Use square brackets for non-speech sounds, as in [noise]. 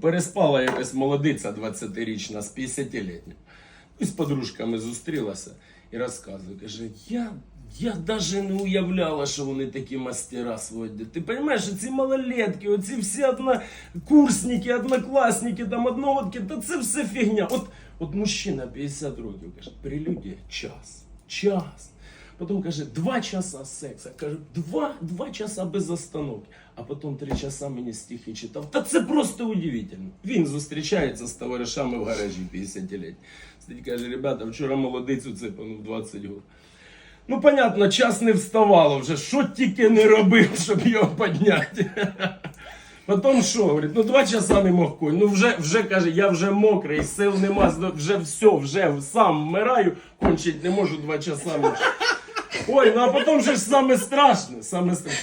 переспала якась молодиця 20-річна з 50-літнім. І з подружками зустрілася і розказує, каже, я, я навіть не уявляла, що вони такі мастера сводять. Ти розумієш, ці малолетки, оці всі однокурсники, однокласники, там одногодки, та це все фігня. От, от мужчина 50 років каже, прелюдія час, час. Потім каже, два часа секса. Каже, два, два часа без остановки. А потім три часа мені стихи читав. Та це просто удивительно. Він зустрічається з товаришами в гаражі 50 літ. Сидить, каже, ребята, вчора молодицю цепанув 20 років. Ну, понятно, час не вставало вже. Що тільки не робив, [laughs] щоб його підняти. Потім що, говорить, ну два часа не мог конь. Ну вже, вже каже, я вже мокрий, сил нема, вже все, вже сам вмираю, кончить не можу два часа. Ой, ну а потім же ж саме страшне, саме страшне.